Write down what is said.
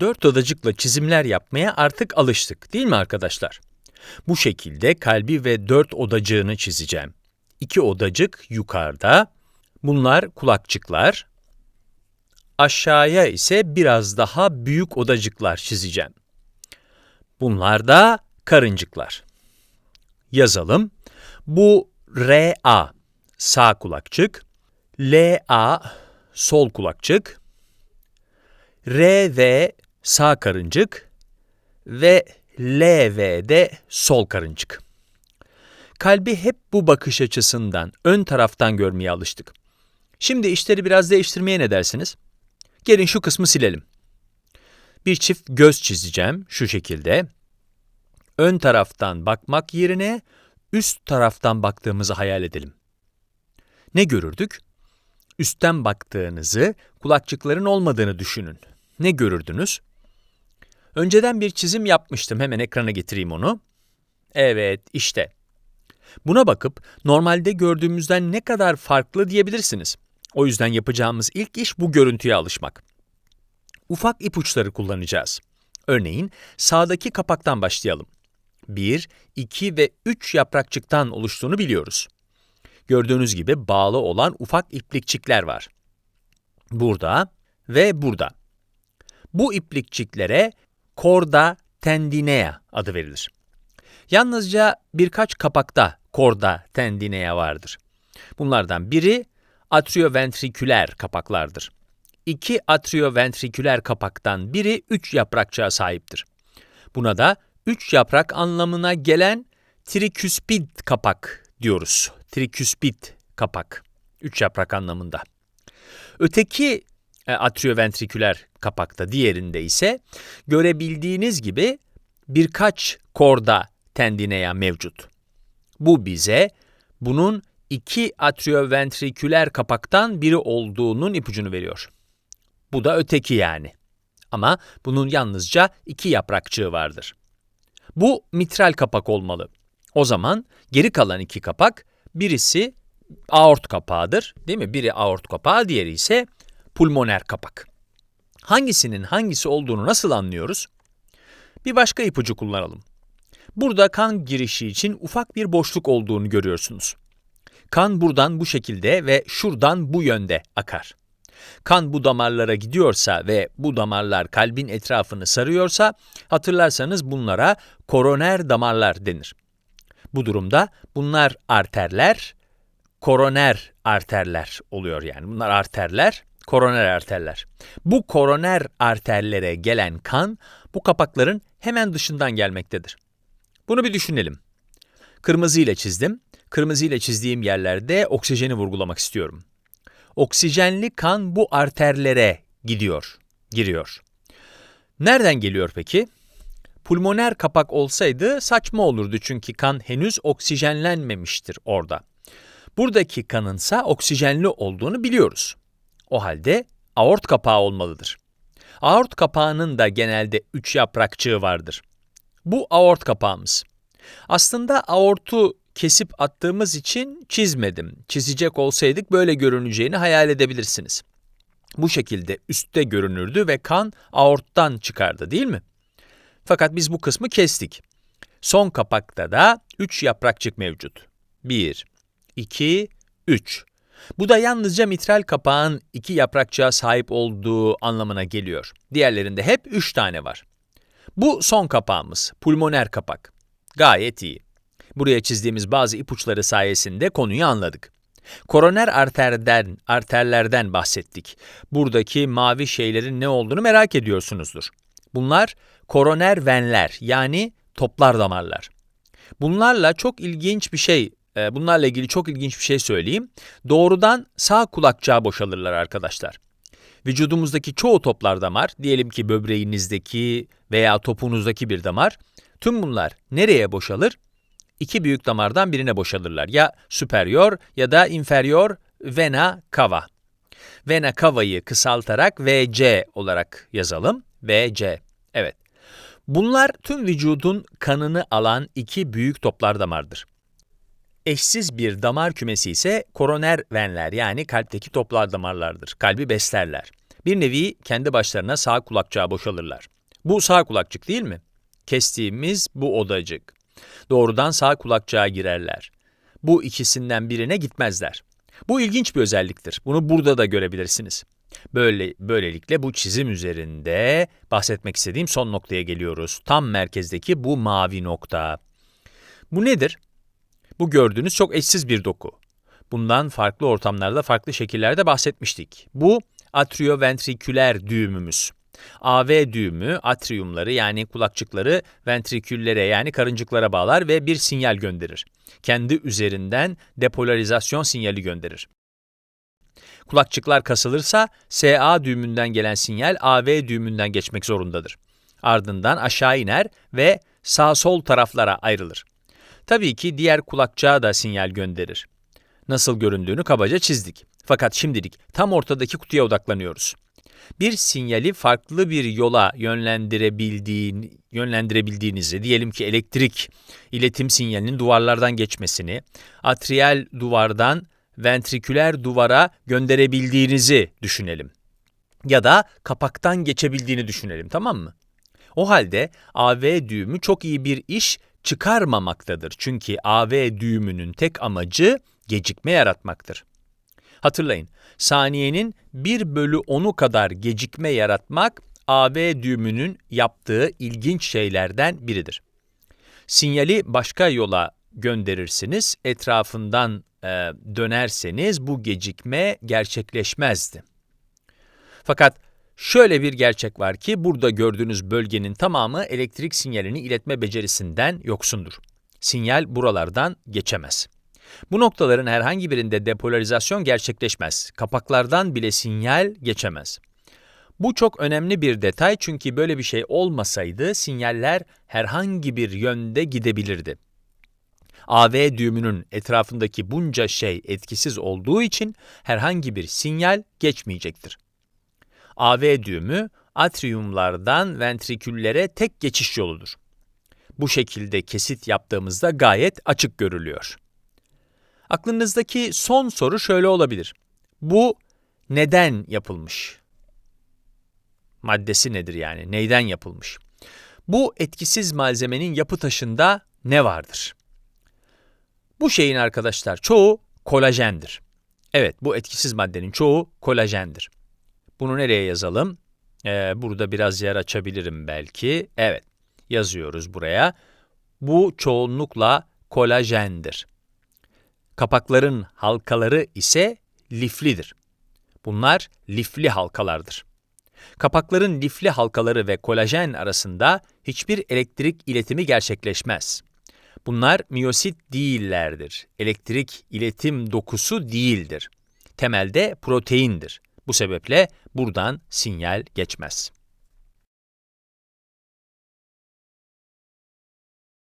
Dört odacıkla çizimler yapmaya artık alıştık değil mi arkadaşlar? Bu şekilde kalbi ve dört odacığını çizeceğim. İki odacık yukarıda, bunlar kulakçıklar. Aşağıya ise biraz daha büyük odacıklar çizeceğim. Bunlar da karıncıklar. Yazalım. Bu RA sağ kulakçık, LA sol kulakçık, RV sağ karıncık ve LV de sol karıncık. Kalbi hep bu bakış açısından, ön taraftan görmeye alıştık. Şimdi işleri biraz değiştirmeye ne dersiniz? Gelin şu kısmı silelim. Bir çift göz çizeceğim şu şekilde. Ön taraftan bakmak yerine üst taraftan baktığımızı hayal edelim. Ne görürdük? Üstten baktığınızı, kulakçıkların olmadığını düşünün. Ne görürdünüz? Önceden bir çizim yapmıştım. Hemen ekrana getireyim onu. Evet, işte. Buna bakıp normalde gördüğümüzden ne kadar farklı diyebilirsiniz. O yüzden yapacağımız ilk iş bu görüntüye alışmak. Ufak ipuçları kullanacağız. Örneğin sağdaki kapaktan başlayalım. 1, 2 ve 3 yaprakçıktan oluştuğunu biliyoruz. Gördüğünüz gibi bağlı olan ufak iplikçikler var. Burada ve burada. Bu iplikçiklere korda tendinea adı verilir. Yalnızca birkaç kapakta korda tendinea vardır. Bunlardan biri atrioventriküler kapaklardır. İki atrioventriküler kapaktan biri üç yaprakçığa sahiptir. Buna da üç yaprak anlamına gelen triküspid kapak diyoruz. Triküspid kapak. Üç yaprak anlamında. Öteki atrioventriküler kapakta, diğerinde ise görebildiğiniz gibi birkaç korda tendineya mevcut. Bu bize bunun iki atrioventriküler kapaktan biri olduğunun ipucunu veriyor. Bu da öteki yani. Ama bunun yalnızca iki yaprakçığı vardır. Bu mitral kapak olmalı. O zaman geri kalan iki kapak, birisi aort kapağıdır, değil mi? Biri aort kapağı, diğeri ise pulmoner kapak. Hangisinin hangisi olduğunu nasıl anlıyoruz? Bir başka ipucu kullanalım. Burada kan girişi için ufak bir boşluk olduğunu görüyorsunuz. Kan buradan bu şekilde ve şuradan bu yönde akar. Kan bu damarlara gidiyorsa ve bu damarlar kalbin etrafını sarıyorsa hatırlarsanız bunlara koroner damarlar denir. Bu durumda bunlar arterler, koroner arterler oluyor yani. Bunlar arterler, koroner arterler. Bu koroner arterlere gelen kan bu kapakların hemen dışından gelmektedir. Bunu bir düşünelim. Kırmızı ile çizdim. Kırmızı ile çizdiğim yerlerde oksijeni vurgulamak istiyorum. Oksijenli kan bu arterlere gidiyor, giriyor. Nereden geliyor peki? Pulmoner kapak olsaydı saçma olurdu çünkü kan henüz oksijenlenmemiştir orada. Buradaki kanınsa oksijenli olduğunu biliyoruz. O halde aort kapağı olmalıdır. Aort kapağının da genelde üç yaprakçığı vardır. Bu aort kapağımız. Aslında aortu kesip attığımız için çizmedim. Çizecek olsaydık böyle görüneceğini hayal edebilirsiniz. Bu şekilde üstte görünürdü ve kan aorttan çıkardı değil mi? Fakat biz bu kısmı kestik. Son kapakta da 3 yaprakçık mevcut. 1, 2, 3. Bu da yalnızca mitral kapağın iki yaprakçığa sahip olduğu anlamına geliyor. Diğerlerinde hep 3 tane var. Bu son kapağımız, pulmoner kapak. Gayet iyi. Buraya çizdiğimiz bazı ipuçları sayesinde konuyu anladık. Koroner arterden, arterlerden bahsettik. Buradaki mavi şeylerin ne olduğunu merak ediyorsunuzdur. Bunlar koroner venler yani toplar damarlar. Bunlarla çok ilginç bir şey, bunlarla ilgili çok ilginç bir şey söyleyeyim. Doğrudan sağ kulakçığa boşalırlar arkadaşlar. Vücudumuzdaki çoğu toplar damar, diyelim ki böbreğinizdeki veya topunuzdaki bir damar, tüm bunlar nereye boşalır? İki büyük damardan birine boşalırlar. Ya superior ya da inferior vena cava. Vena cava'yı kısaltarak VC olarak yazalım. VC. Evet. Bunlar tüm vücudun kanını alan iki büyük toplar damardır. Eşsiz bir damar kümesi ise koroner venler yani kalpteki toplar damarlardır. Kalbi beslerler. Bir nevi kendi başlarına sağ kulakçığa boşalırlar. Bu sağ kulakçık değil mi? Kestiğimiz bu odacık. Doğrudan sağ kulakçığa girerler. Bu ikisinden birine gitmezler. Bu ilginç bir özelliktir. Bunu burada da görebilirsiniz. Böyle, böylelikle bu çizim üzerinde bahsetmek istediğim son noktaya geliyoruz. Tam merkezdeki bu mavi nokta. Bu nedir? Bu gördüğünüz çok eşsiz bir doku. Bundan farklı ortamlarda, farklı şekillerde bahsetmiştik. Bu atrioventriküler düğümümüz. AV düğümü atriumları yani kulakçıkları ventriküllere yani karıncıklara bağlar ve bir sinyal gönderir. Kendi üzerinden depolarizasyon sinyali gönderir. Kulakçıklar kasılırsa SA düğümünden gelen sinyal AV düğümünden geçmek zorundadır. Ardından aşağı iner ve sağ-sol taraflara ayrılır. Tabii ki diğer kulakçığa da sinyal gönderir. Nasıl göründüğünü kabaca çizdik. Fakat şimdilik tam ortadaki kutuya odaklanıyoruz. Bir sinyali farklı bir yola yönlendirebildiğin, yönlendirebildiğinizi, diyelim ki elektrik iletim sinyalinin duvarlardan geçmesini, atriyal duvardan ventriküler duvara gönderebildiğinizi düşünelim. Ya da kapaktan geçebildiğini düşünelim, tamam mı? O halde AV düğümü çok iyi bir iş çıkarmamaktadır. Çünkü AV düğümünün tek amacı gecikme yaratmaktır. Hatırlayın, saniyenin 1 bölü 10'u kadar gecikme yaratmak AV düğümünün yaptığı ilginç şeylerden biridir. Sinyali başka yola gönderirsiniz, etrafından e, dönerseniz bu gecikme gerçekleşmezdi. Fakat şöyle bir gerçek var ki burada gördüğünüz bölgenin tamamı elektrik sinyalini iletme becerisinden yoksundur. Sinyal buralardan geçemez. Bu noktaların herhangi birinde depolarizasyon gerçekleşmez. Kapaklardan bile sinyal geçemez. Bu çok önemli bir detay çünkü böyle bir şey olmasaydı sinyaller herhangi bir yönde gidebilirdi. AV düğümünün etrafındaki bunca şey etkisiz olduğu için herhangi bir sinyal geçmeyecektir. AV düğümü atriumlardan ventriküllere tek geçiş yoludur. Bu şekilde kesit yaptığımızda gayet açık görülüyor. Aklınızdaki son soru şöyle olabilir. Bu neden yapılmış? Maddesi nedir yani? Neyden yapılmış? Bu etkisiz malzemenin yapı taşında ne vardır? Bu şeyin arkadaşlar çoğu kolajendir. Evet, bu etkisiz maddenin çoğu kolajendir. Bunu nereye yazalım? Ee, burada biraz yer açabilirim belki. Evet, yazıyoruz buraya. Bu çoğunlukla kolajendir. Kapakların halkaları ise liflidir. Bunlar lifli halkalardır. Kapakların lifli halkaları ve kolajen arasında hiçbir elektrik iletimi gerçekleşmez. Bunlar miyosit değillerdir. Elektrik iletim dokusu değildir. Temelde proteindir. Bu sebeple buradan sinyal geçmez.